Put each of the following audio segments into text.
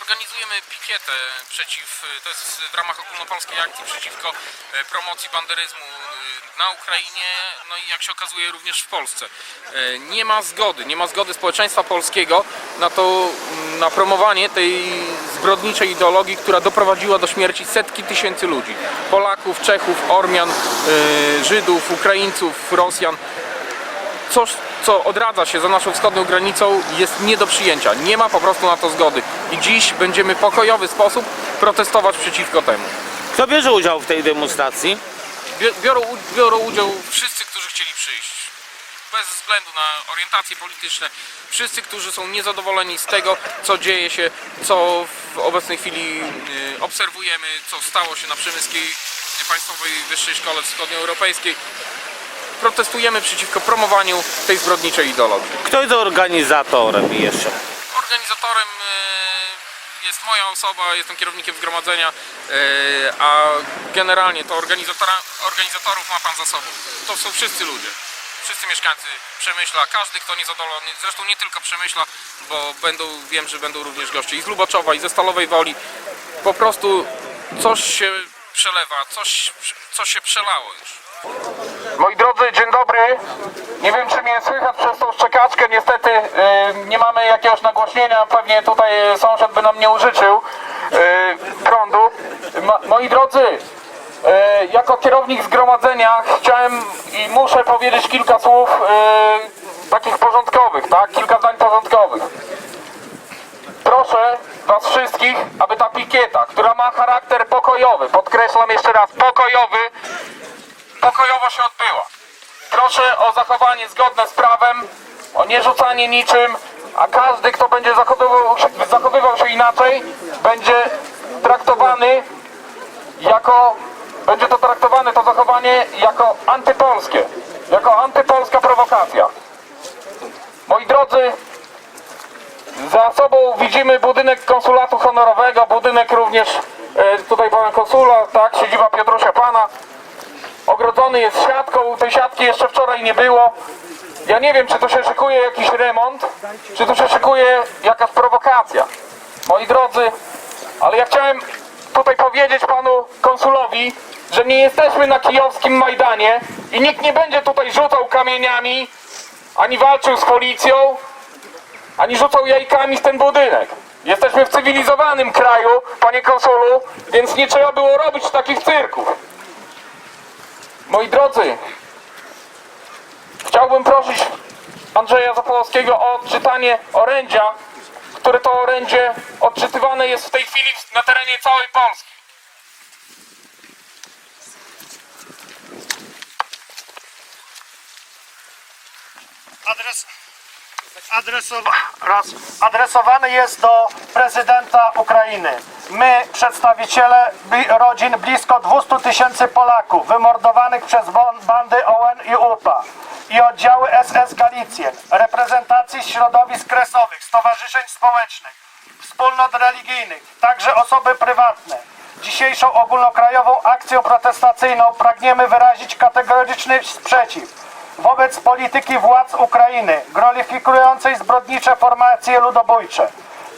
Organizujemy pikietę przeciw, to jest w ramach ogólnopolskiej akcji przeciwko promocji banderyzmu na Ukrainie, no i jak się okazuje również w Polsce. E, Nie ma zgody, nie ma zgody społeczeństwa polskiego na to, mm, na promowanie tej zbrodniczej ideologii, która doprowadziła do śmierci setki tysięcy ludzi. Polaków, Czechów, Ormian, e, Żydów, Ukraińców, Rosjan coś, co odradza się za naszą wschodnią granicą, jest nie do przyjęcia. Nie ma po prostu na to zgody. I dziś będziemy pokojowy sposób protestować przeciwko temu. Kto bierze udział w tej demonstracji? Biorą, biorą udział wszyscy, którzy chcieli przyjść. Bez względu na orientacje polityczne. Wszyscy, którzy są niezadowoleni z tego, co dzieje się, co w obecnej chwili y, obserwujemy, co stało się na Przemyskiej Państwowej Wyższej Szkole Wschodnioeuropejskiej. Protestujemy przeciwko promowaniu tej zbrodniczej ideologii. Kto jest organizatorem jeszcze? Organizatorem e, jest moja osoba, jestem kierownikiem zgromadzenia, e, a generalnie to organizatorów ma pan za sobą. To są wszyscy ludzie. Wszyscy mieszkańcy Przemyśla, każdy kto niezadowolony, zresztą nie tylko Przemyśla, bo będą, wiem, że będą również goście i z Lubaczowa, i ze Stalowej Woli. Po prostu coś się przelewa, coś, coś się przelało już. Moi drodzy, dzień dobry. Nie wiem, czy mnie słychać przez tą szczekaczkę. Niestety nie mamy jakiegoś nagłośnienia. Pewnie tutaj sąsiad by nam nie użyczył y, prądu. Ma, moi drodzy, y, jako kierownik zgromadzenia chciałem i muszę powiedzieć kilka słów y, takich porządkowych, tak? Kilka zdań porządkowych. Proszę Was wszystkich, aby ta pikieta, która ma charakter pokojowy, podkreślam jeszcze raz, pokojowy, pokojowo się odbyła. Proszę o zachowanie zgodne z prawem, o nierzucanie niczym, a każdy, kto będzie zachowywał zachowywał się inaczej, będzie traktowany jako, będzie to traktowane to zachowanie jako antypolskie, jako antypolska prowokacja. Moi drodzy, za sobą widzimy budynek konsulatu honorowego, budynek również e, tutaj pana konsula, tak, siedziba Piotrusia Pana ogrodzony jest siatką, tej siatki jeszcze wczoraj nie było. Ja nie wiem, czy to się szykuje jakiś remont, czy to się szykuje jakaś prowokacja. Moi drodzy, ale ja chciałem tutaj powiedzieć panu konsulowi, że nie jesteśmy na kijowskim Majdanie i nikt nie będzie tutaj rzucał kamieniami, ani walczył z policją, ani rzucał jajkami w ten budynek. Jesteśmy w cywilizowanym kraju, panie konsulu, więc nie trzeba było robić takich cyrków. Moi drodzy, chciałbym prosić Andrzeja Zapolowskiego o odczytanie orędzia, które to orędzie odczytywane jest w tej chwili na terenie całej Polski. Adres, adresowa, adresowany jest do prezydenta Ukrainy. My, przedstawiciele rodzin blisko 200 tysięcy Polaków wymordowanych przez bandy ON i UPA i oddziały SS Galicjen, reprezentacji środowisk kresowych, stowarzyszeń społecznych, wspólnot religijnych, także osoby prywatne. Dzisiejszą ogólnokrajową akcją protestacyjną pragniemy wyrazić kategoryczny sprzeciw wobec polityki władz Ukrainy, glorifikującej zbrodnicze formacje ludobójcze.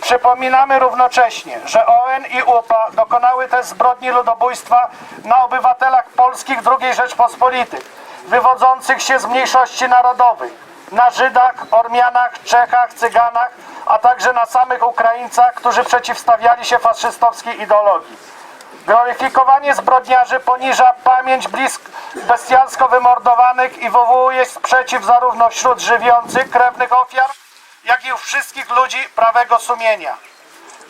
Przypominamy równocześnie, że ON i UPA dokonały też zbrodni ludobójstwa na obywatelach polskich II Rzeczpospolitych, wywodzących się z mniejszości narodowych, na Żydach, Ormianach, Czechach, Cyganach, a także na samych Ukraińcach, którzy przeciwstawiali się faszystowskiej ideologii. Gloryfikowanie zbrodniarzy poniża pamięć blisk bestialsko wymordowanych i wywołuje sprzeciw zarówno wśród żywiących krewnych ofiar, jak i u wszystkich ludzi prawego sumienia.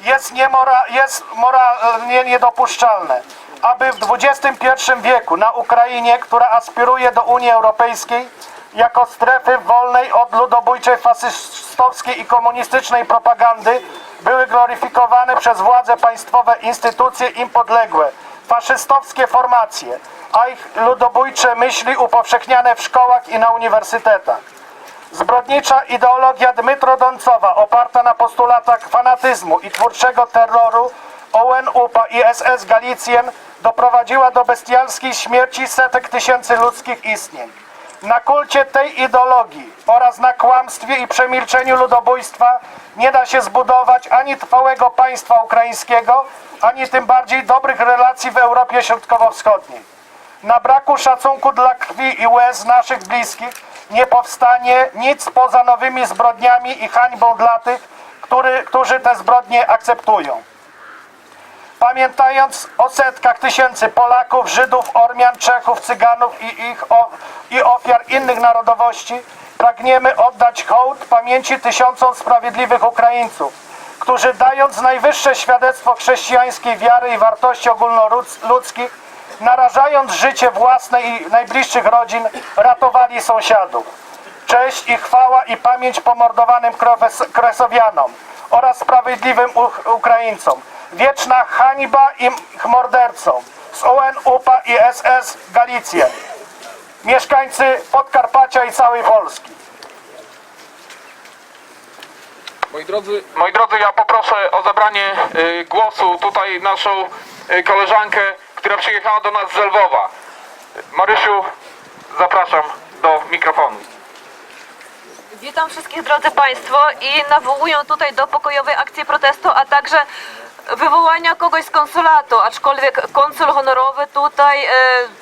Jest, niemora, jest moralnie niedopuszczalne, aby w XXI wieku na Ukrainie, która aspiruje do Unii Europejskiej, jako strefy wolnej od ludobójczej, faszystowskiej i komunistycznej propagandy były gloryfikowane przez władze państwowe instytucje im podległe, faszystowskie formacje, a ich ludobójcze myśli upowszechniane w szkołach i na uniwersytetach. Zbrodnicza ideologia Dmytro Doncowa, oparta na postulatach fanatyzmu i twórczego terroru ON-UPA i SS Galicjen, doprowadziła do bestialskiej śmierci setek tysięcy ludzkich istnień. Na kulcie tej ideologii oraz na kłamstwie i przemilczeniu ludobójstwa nie da się zbudować ani trwałego państwa ukraińskiego, ani tym bardziej dobrych relacji w Europie Środkowo-Wschodniej. Na braku szacunku dla krwi i łez naszych bliskich nie powstanie nic poza nowymi zbrodniami i hańbą dla tych, który, którzy te zbrodnie akceptują. Pamiętając o setkach tysięcy Polaków, Żydów, Ormian, Czechów, Cyganów i, ich o, i ofiar innych narodowości, pragniemy oddać hołd pamięci tysiącom sprawiedliwych Ukraińców, którzy dając najwyższe świadectwo chrześcijańskiej wiary i wartości ogólnoludzkich, narażając życie własne i najbliższych rodzin, ratowali sąsiadów. Cześć i chwała i pamięć pomordowanym Kresowianom oraz sprawiedliwym Uk- Ukraińcom. Wieczna hańba ich mordercom z ON, UPA i SS Galicję. Mieszkańcy Podkarpacia i całej Polski. Moi drodzy, moi drodzy, ja poproszę o zabranie y, głosu tutaj naszą y, koleżankę, która przyjechała do nas z Lwowa. Marysiu, zapraszam do mikrofonu. Witam wszystkich drodzy Państwo i nawołuję tutaj do pokojowej akcji protestu, a także wywołania kogoś z konsulatu, aczkolwiek konsul honorowy tutaj e,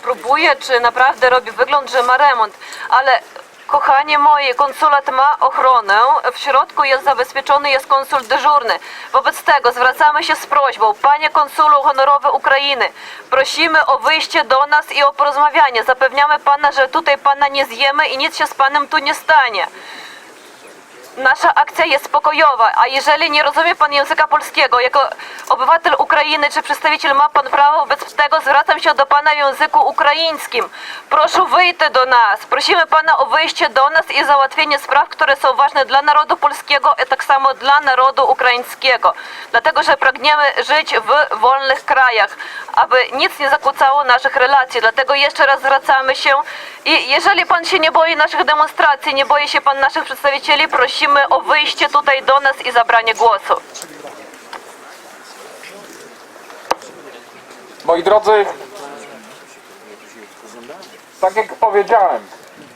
próbuje, czy naprawdę robi wygląd, że ma remont, ale kochanie moje, konsulat ma ochronę, w środku jest zabezpieczony, jest konsul dyżurny. Wobec tego zwracamy się z prośbą, panie konsulu honorowy Ukrainy, prosimy o wyjście do nas i o porozmawianie. Zapewniamy pana, że tutaj pana nie zjemy i nic się z panem tu nie stanie. Nasza akcja jest pokojowa, a jeżeli nie rozumie pan języka polskiego, jako obywatel Ukrainy czy przedstawiciel ma pan prawo, wobec tego zwracam się do pana w języku ukraińskim. Proszę wyjść do nas. Prosimy pana o wyjście do nas i załatwienie spraw, które są ważne dla narodu polskiego, a tak samo dla narodu ukraińskiego. Dlatego, że pragniemy żyć w wolnych krajach, aby nic nie zakłócało naszych relacji. Dlatego jeszcze raz zwracamy się i jeżeli pan się nie boi naszych demonstracji, nie boi się pan naszych przedstawicieli, prosimy o wyjście tutaj do nas i zabranie głosu. Moi drodzy, tak jak powiedziałem,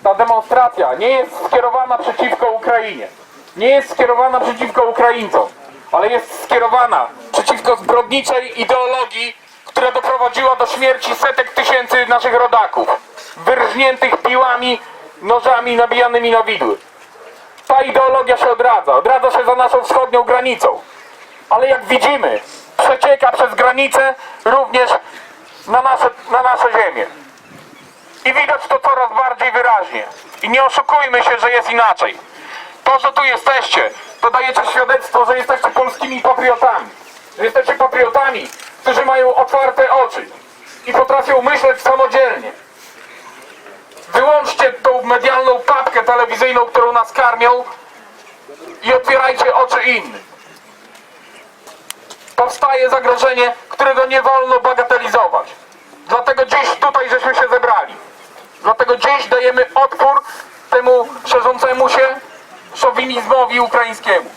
ta demonstracja nie jest skierowana przeciwko Ukrainie. Nie jest skierowana przeciwko Ukraińcom, ale jest skierowana przeciwko zbrodniczej ideologii, która doprowadziła do śmierci setek tysięcy naszych rodaków, wyrżniętych piłami, nożami nabijanymi na widły. Ta ideologia się odradza, odradza się za naszą wschodnią granicą ale jak widzimy, przecieka przez granicę również na nasze, na nasze ziemię. I widać to coraz bardziej wyraźnie. I nie oszukujmy się, że jest inaczej. To, że tu jesteście, to dajecie świadectwo, że jesteście polskimi patriotami. Że jesteście patriotami, którzy mają otwarte oczy i potrafią myśleć samodzielnie. Wyłączcie tą medialną papkę telewizyjną, którą nas karmią i otwierajcie oczy innych powstaje zagrożenie, którego nie wolno bagatelizować. Dlatego dziś tutaj żeśmy się zebrali. Dlatego dziś dajemy odpór temu szerzącemu się szowinizmowi ukraińskiemu.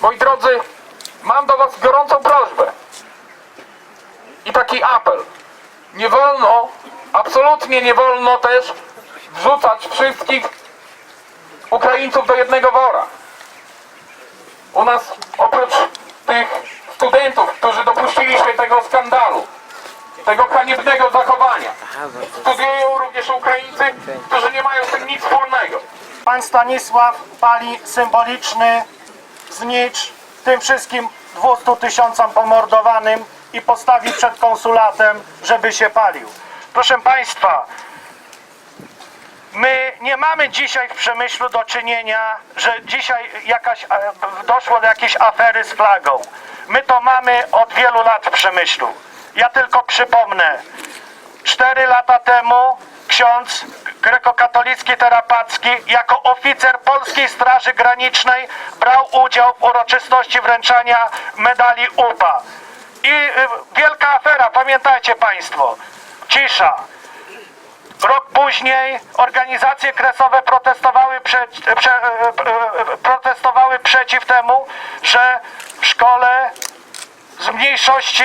Moi drodzy, mam do Was gorącą prośbę i taki apel. Nie wolno, absolutnie nie wolno też wrzucać wszystkich Ukraińców do jednego wora. U nas oprócz tych studentów, którzy dopuścili się tego skandalu, tego haniebnego zachowania, studiują również Ukraińcy, którzy nie mają z tym nic wspólnego. Pan Stanisław pali symboliczny znicz tym wszystkim 200 tysiącom pomordowanym i postawi przed konsulatem, żeby się palił. Proszę Państwa, my nie mamy dzisiaj w Przemyślu do czynienia, że dzisiaj jakaś, e, doszło do jakiejś afery z flagą. My to mamy od wielu lat w Przemyślu. Ja tylko przypomnę, Cztery lata temu ksiądz grekokatolicki terapacki jako oficer Polskiej Straży Granicznej brał udział w uroczystości wręczania medali UPA. I y, wielka afera, pamiętajcie Państwo. Cisza. Rok później organizacje kresowe protestowały, prze, prze, e, e, protestowały przeciw temu, że w szkole z mniejszości,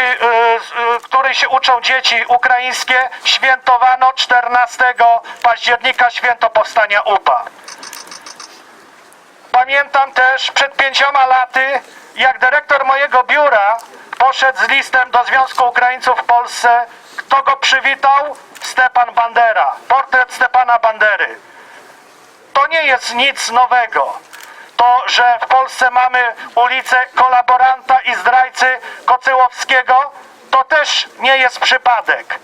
której się uczą dzieci ukraińskie, świętowano 14 października święto powstania UPA. Pamiętam też przed pięcioma laty, jak dyrektor mojego biura poszedł z listem do Związku Ukraińców w Polsce. Kto go przywitał? Stepan Bandera. Portret Stepana Bandery. To nie jest nic nowego. To, że w Polsce mamy ulicę kolaboranta i zdrajcy Kocyłowskiego, to też nie jest przypadek.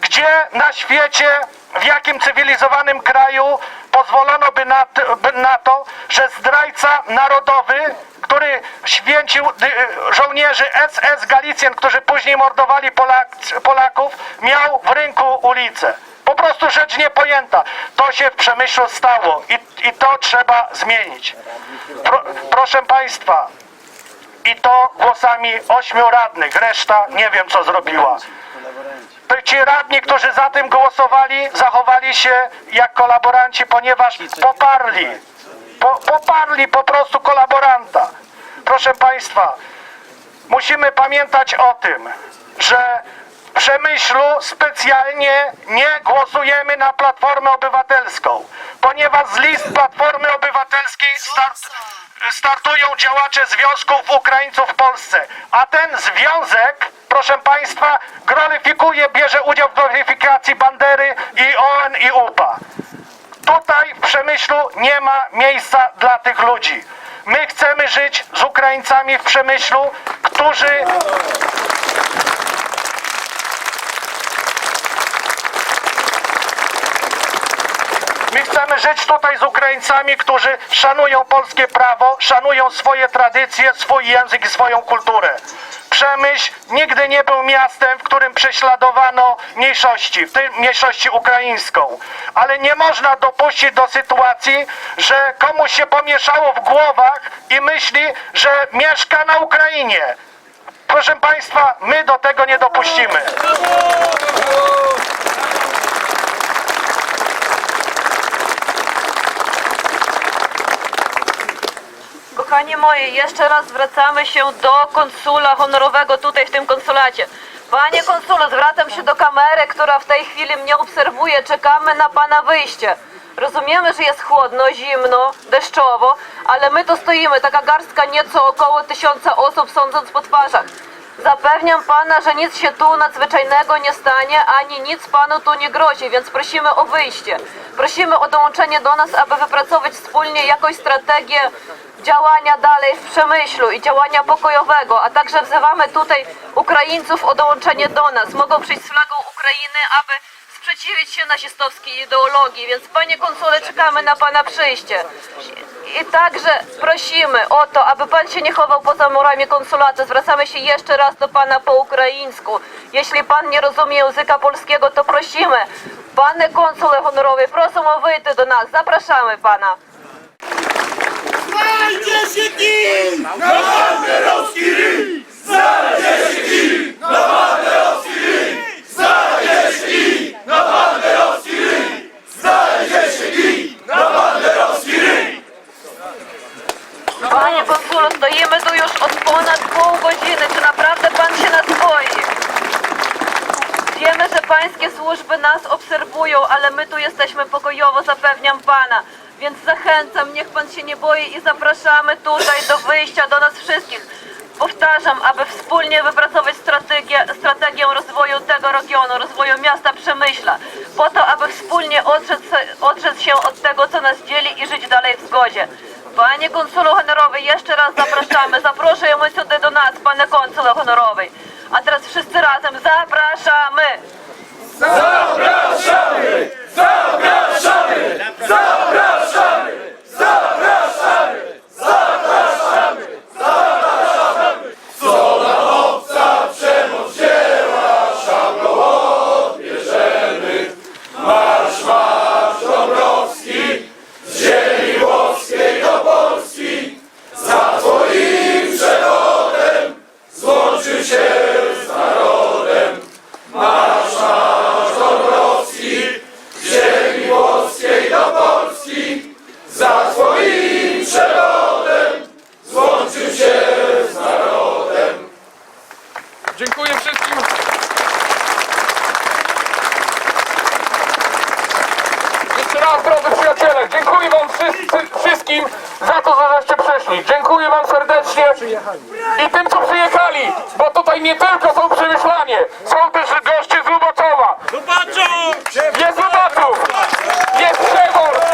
Gdzie na świecie, w jakim cywilizowanym kraju pozwolono by na, by na to, że zdrajca narodowy, który święcił dy, żołnierzy SS Galicjan, którzy później mordowali Polak, Polaków, miał w rynku ulicę. Po prostu rzecz niepojęta. To się w Przemyślu stało i, i to trzeba zmienić. Pro, proszę Państwa, i to głosami ośmiu radnych, reszta nie wiem co zrobiła. Ci radni, którzy za tym głosowali, zachowali się jak kolaboranci, ponieważ poparli, po, poparli po prostu kolaboranta. Proszę Państwa, musimy pamiętać o tym, że w Przemyślu specjalnie nie głosujemy na Platformę Obywatelską, ponieważ z list Platformy Obywatelskiej start, startują działacze Związków Ukraińców w Polsce, a ten związek, proszę Państwa, gloryfikuje, bierze udział w gloryfikacji Bandery i ON i UPA. Tutaj w Przemyślu nie ma miejsca dla tych ludzi. My chcemy żyć z Ukraińcami w Przemyślu, którzy My chcemy żyć tutaj z Ukraińcami, którzy szanują polskie prawo, szanują swoje tradycje, swój język i swoją kulturę. Przemyśl nigdy nie był miastem, w którym prześladowano mniejszości, w tym mniejszości ukraińską. Ale nie można dopuścić do sytuacji, że komuś się pomieszało w głowach i myśli, że mieszka na Ukrainie. Proszę Państwa, my do tego nie dopuścimy. Kochani moi, jeszcze raz zwracamy się do konsula honorowego tutaj w tym konsulacie. Panie konsulu, zwracam się do kamery, która w tej chwili mnie obserwuje. Czekamy na pana wyjście. Rozumiemy, że jest chłodno, zimno, deszczowo, ale my tu stoimy, taka garstka nieco około tysiąca osób, sądząc po twarzach. Zapewniam pana, że nic się tu nadzwyczajnego nie stanie, ani nic panu tu nie grozi, więc prosimy o wyjście. Prosimy o dołączenie do nas, aby wypracować wspólnie jakąś strategię działania dalej w Przemyślu i działania pokojowego, a także wzywamy tutaj Ukraińców o dołączenie do nas. Mogą przyjść z flagą Ukrainy, aby sprzeciwić się nazistowskiej ideologii, więc panie konsule czekamy na pana przyjście. I także prosimy o to, aby pan się nie chował poza murami konsulatu. Zwracamy się jeszcze raz do pana po ukraińsku. Jeśli pan nie rozumie języka polskiego, to prosimy. Panie konsule honorowy, proszę o wyjście do nas. Zapraszamy pana. Panie konsulu, stoimy tu już od ponad pół godziny. Czy naprawdę pan się nas boi? Wiemy, że pańskie służby nas obserwują, ale my tu jesteśmy pokojowo, zapewniam pana. Zachęcam, niech pan się nie boi i zapraszamy tutaj do wyjścia do nas wszystkich. Powtarzam, aby wspólnie wypracować strategię, strategię rozwoju tego regionu, rozwoju miasta Przemyśla, po to, aby wspólnie odrzec, odrzec się od tego, co nas dzieli i żyć dalej w zgodzie. Panie konsulu honorowy, jeszcze raz zapraszamy. Zapraszamy tutaj do nas, panie konsulu honorowy. Dziękuję wszystkim. Jeszcze raz, drodzy przyjaciele, dziękuję wam wszyscy, wszystkim za to, że żeście przeszli. Dziękuję wam serdecznie i tym, co przyjechali, bo tutaj nie tylko są przemyślanie, są też goście z Lubaczowa. Lubaczów! Jest Lubaczów! Jest Przewor!